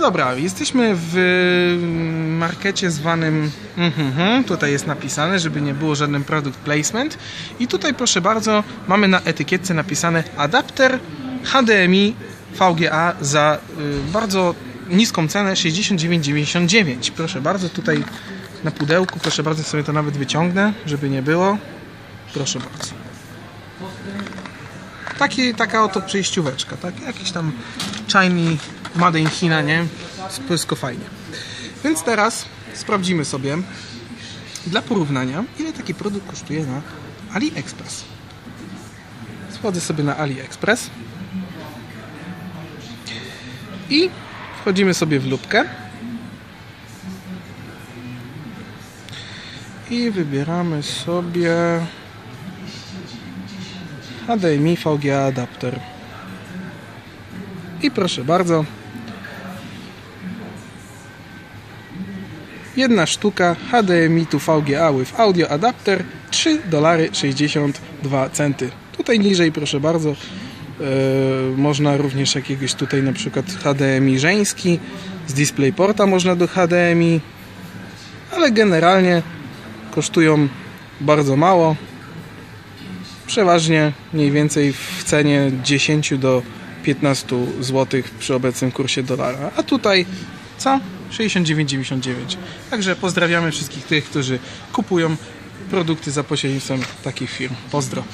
Dobra, jesteśmy w markecie zwanym. Mhm, tutaj jest napisane, żeby nie było żaden product placement. I tutaj, proszę bardzo, mamy na etykietce napisane adapter HDMI VGA za y, bardzo niską cenę 69,99. Proszę bardzo, tutaj na pudełku, proszę bardzo, sobie to nawet wyciągnę, żeby nie było. Proszę bardzo. Taki, taka oto przejścióweczka, tak? Jakiś tam Chinese Made in China, nie? Wszystko fajnie. Więc teraz sprawdzimy sobie dla porównania, ile taki produkt kosztuje na AliExpress. Wchodzę sobie na AliExpress i wchodzimy sobie w lubkę i wybieramy sobie HDMI VGA adapter. I proszę bardzo. Jedna sztuka HDMI to VGA with audio adapter 3 dolary 62 centy. Tutaj niżej proszę bardzo e, można również jakiegoś tutaj na przykład HDMI żeński z DisplayPorta można do HDMI ale generalnie kosztują bardzo mało przeważnie mniej więcej w cenie 10 do 15 zł przy obecnym kursie dolara. A tutaj co? 69,99. Także pozdrawiamy wszystkich tych, którzy kupują produkty za pośrednictwem takich firm. Pozdro.